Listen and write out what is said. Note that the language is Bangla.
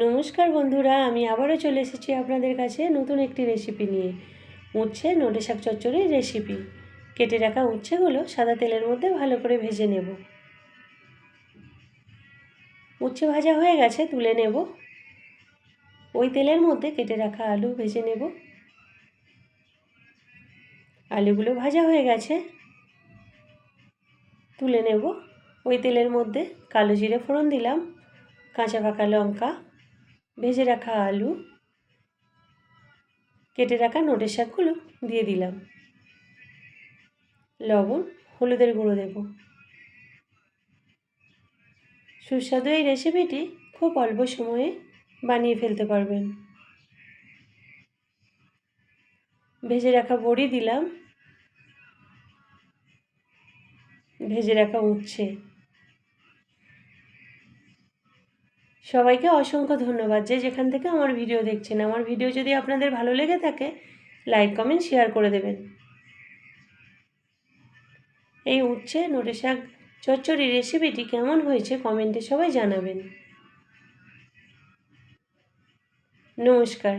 নমস্কার বন্ধুরা, আমি আবারও চলে এসেছি আপনাদের কাছে নতুন একটি রেসিপি নিয়ে। উচ্ছে, নোটে শাক চচ্চড়ির রেসিপি কেটে রাখা উচ্ছেগুলো সাদা তেলের মধ্যে ভালো করে ভেজে নেব। উচ্ছে ভাজা হয়ে গেছে, তুলে নেব। ওই তেলের মধ্যে কেটে রাখা আলু ভেজে নেব। আলুগুলো ভাজা হয়ে গেছে, তুলে নেব। ওই তেলের মধ্যে কালো জিরে ফোড়ন দিলাম, কাঁচা পাকা লঙ্কা ভেজে রাখা আলু, কেটে রাখা নোটের শাকগুলো দিয়ে দিলাম। লবণ, হলুদের গুঁড়ো দেব। সুস্বাদু এই রেসিপিটি খুব অল্প সময়ে বানিয়ে ফেলতে পারবেন। ভেজে রাখা বড়ি দিলাম। ভেজে রাখা উচ্ছে। সবাইকে অসংখ্য ধন্যবাদ যে যেখান থেকে আমার ভিডিও দেখছেন। আমার ভিডিও যদি আপনাদের ভালো লেগে থাকে, লাইক, কমেন্ট, শেয়ার করে দেবেন। এই উচ্ছে নোটে শাক চচ্চড়ি রেসিপিটি কেমন হয়েছে কমেন্টে সবাই জানাবেন। নমস্কার।